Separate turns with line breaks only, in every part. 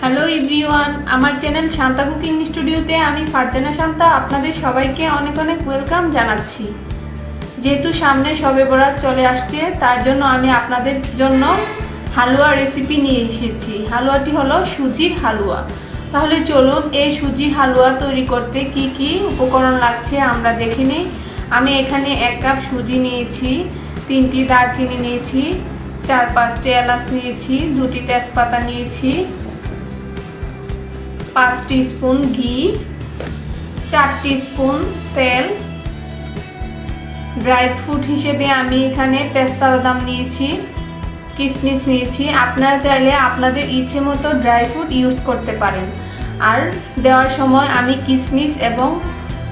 Hello everyone আমার channel Shanta cooking স্টুডিওতে আমি ফারজানা শান্তা, আপনাদের সবাইকে অনেক অনেক ওয়েলকাম জানাচ্ছি। যেহেতু সামনে সবে বরাত চলে আসছে, তার জন্য আমি আপনাদের জন্য হালুয়া রেসিপি নিয়ে এসেছি। হালুয়াটি হলো সুজির হালুয়া। তাহলে চলুন এই সুজির হালুয়া তৈরি করতে কি কি উপকরণ লাগছে আমরা দেখে নিই। আমি এখানে এক কাপ সুজি নিয়েছি, তিনটি দারচিনি নিয়েছি, চার পাঁচটি এলাচ নিয়েছি, দুটি তেজপাতা নিয়েছি পাঁচ স্পুন ঘি, চার স্পুন তেল ড্রাই ফ্রুট হিসেবে আমি এখানে পেস্তা বাদাম নিয়েছি কিশমিশ নিয়েছি আপনারা চাইলে আপনাদের ইচ্ছে মতো ড্রাই ফ্রুট ইউজ করতে পারেন আর দেওয়ার সময় আমি কিশমিশ এবং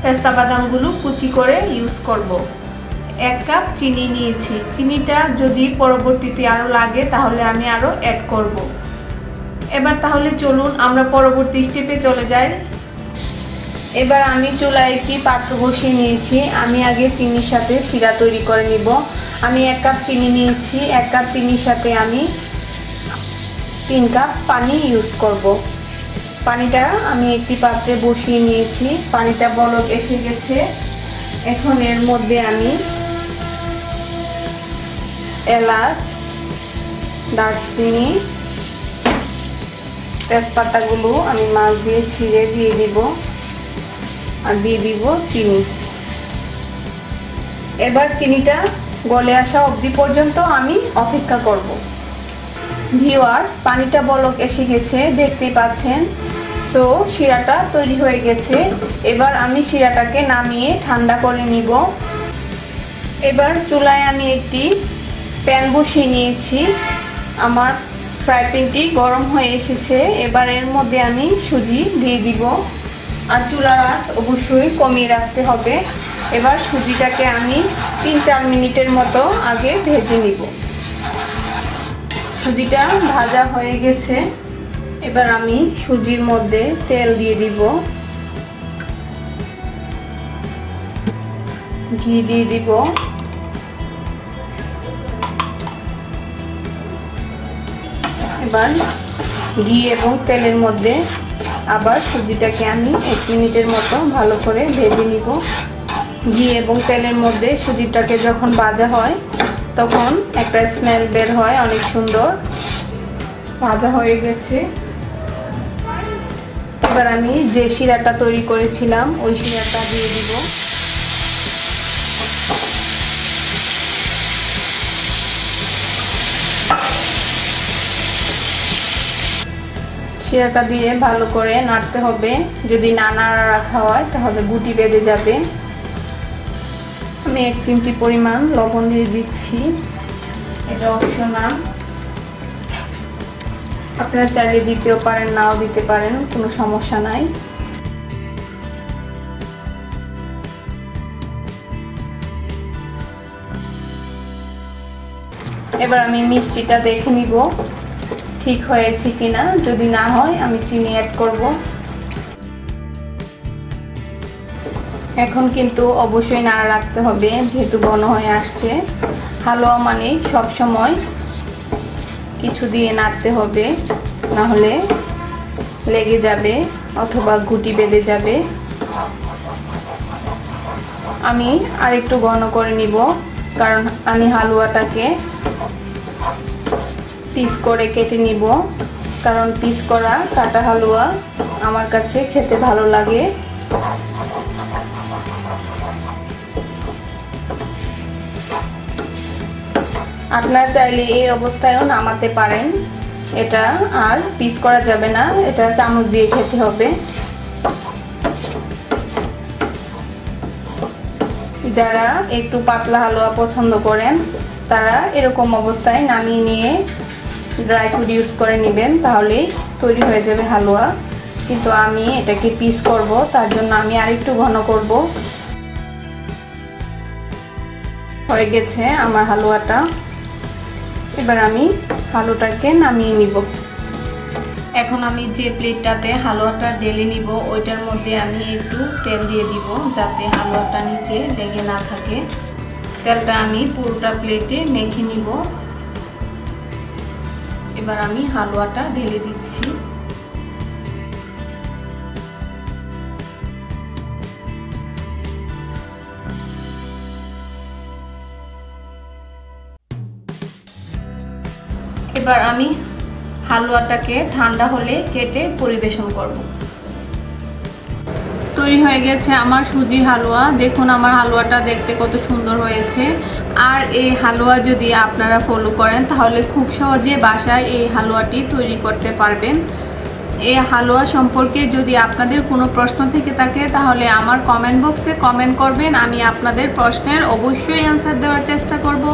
পেস্তা বাদামগুলো কুচি করে ইউজ করব। এক কাপ চিনি নিয়েছি চিনিটা যদি পরবর্তীতে আরও লাগে তাহলে আমি আরও অ্যাড করব। এবার তাহলে চলুন আমরা পরবর্তী স্টেপে চলে যাই। এবার আমি চুলায় একটি পাত্র বসিয়ে নিয়েছি। আমি আগে চিনির সাথে শিরা তৈরি করে নিব। আমি এক কাপ চিনি নিয়েছি। এক কাপ চিনির সাথে আমি তিন কাপ পানি ইউজ করব। পানিটা আমি একটি পাত্রে বসিয়ে নিয়েছি। পানিটা বলক এসে গেছে। এখন এর মধ্যে আমি এলাচ, দারচিনি তেজপাতাগুলো আমি মাছ দিয়ে ছিঁড়ে দিয়ে দিব আর দিয়ে দিব চিনি। এবার চিনিটা গলে আসা অবধি পর্যন্ত আমি অপেক্ষা করব। ভিওয়ার্স পানিটা বলক এসে গেছে দেখতে পাচ্ছেন। তো শিরাটা তৈরি হয়ে গেছে। এবার আমি শিরাটাকে নামিয়ে ঠান্ডা করে নিব। এবার চুলায় আমি একটি প্যান বসিয়ে নিয়েছি। আমার ফ্রাই প্যানটি গরম হয়ে এসেছে। এবার এর মধ্যে আমি সুজি দিয়ে দিব। আর চুলার আঁচ অবশ্যই কমিয়ে রাখতে হবে। এবার সুজিটাকে আমি তিন চার মিনিটের মতো আগে ভেজে নিব। সুজিটা ভাজা হয়ে গেছে। এবার আমি সুজির মধ্যে তেল দিয়ে দিব। ঘি দিয়ে দিব। এবার ঘি এবং তেলের মধ্যে আবার সুজিটাকে আমি এক মিনিটের মতো ভালো করে ভেজে নিব। ঘি এবং তেলের মধ্যে সুজিটাকে যখন ভাজা হয়, তখন একটা স্মেল বের হয়, অনেক সুন্দর। ভাজা হয়ে গেছে। এবার আমি যে শিরাটা তৈরি করেছিলাম, ওই শিরাটা দিয়ে দিব। শিরাটা দিয়ে ভালো করে নাড়তে হবে। যদি না নাড়া রাখা হয়, তাহলে গুটি বেঁধে যাবে। আমি এক চিমটি পরিমাণ লবণ দিয়ে দিচ্ছি। এটা অপশনাল আপনারা চাইলে দিতেও পারেন, নাও দিতে পারেন, কোনো সমস্যা নাই। এবার আমি মিষ্টিটা দেখে নিব। ঠিক হয়েছে কিনা, যদি না হয় আমি চিনি অ্যাড করব। এখন কিন্তু অবশ্যই নাড়া রাখতে হবে, যেহেতু ঘন হয়ে আসছে। হালুয়া মানে সব সময় কিছু দিয়ে নাড়তে হবে, না হলে লেগে যাবে অথবা গুটি বেঁধে যাবে। আমি আর একটু ঘন করে নিব, কারণ আমি হালুয়াটাকে পিস করে কেটে নিব। কারণ পিস করা, কাটা হালুয়া আমার কাছে খেতে ভালো লাগে। আপনার চাইলে এই অবস্থায়ও নামাতে পারেন। এটা আর পিস করা যাবে না, এটা চামচ দিয়ে খেতে হবে। যারা একটু পাতলা হালুয়া পছন্দ করেন, তারা এরকম অবস্থায় নামিয়ে নিয়ে ড্রাই ফ্রুট ইউজ করে নেবেন, তাহলে তৈরি হয়ে যাবে হালুয়া। কিন্তু আমি এটাকে পিস করব, তার জন্য আমি আরেকটু ঘন করব। হয়ে গেছে আমার হালুয়াটা। এবার আমি হালুটাকে নামিয়ে নিব। এখন আমি যে প্লেটটাতে হালুয়াটা ডেলে নিব, ওইটার মধ্যে আমি একটু তেল দিয়ে দিব, যাতে হালুয়াটা নিচে লেগে না থাকে। তেলটা আমি পুরোটা প্লেটে মেখে নিব। এবার আমি হালুয়াটা ঢেলে দিচ্ছি। এবার আমি হালুয়াটাকে ঠান্ডা হলে কেটে পরিবেশন করব। তৈরি হয়ে গেছে আমার সুজি হালুয়া। দেখুন আমার হালুয়াটা দেখতে কত সুন্দর হয়েছে। আর এই হালুয়া যদি আপনারা ফলো করেন, তাহলে খুব সহজে বাসায় এই হালুয়াটি তৈরি করতে পারবেন। এই হালুয়া সম্পর্কে যদি আপনাদের কোনো প্রশ্ন থেকে থাকে, তাহলে আমার কমেন্ট বক্সে কমেন্ট করবেন। আমি আপনাদের প্রশ্নের অবশ্যই অ্যান্সার দেওয়ার চেষ্টা করব।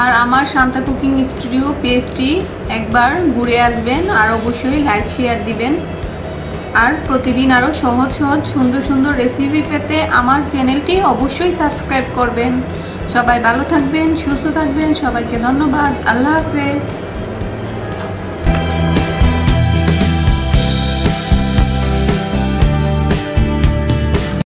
আর আমার শান্তা কুকিং স্টুডিও পেজটি একবার ঘুরে আসবেন, আর অবশ্যই লাইক শেয়ার দিবেন। আর প্রতিদিন আরও সহজ সহজ, সুন্দর সুন্দর রেসিপি পেতে আমার চ্যানেলটি অবশ্যই সাবস্ক্রাইব করবেন। সবাই ভালো থাকবেন, সুস্থ থাকবেন, সবাইকে ধন্যবাদ, আল্লাহ হাফেজ।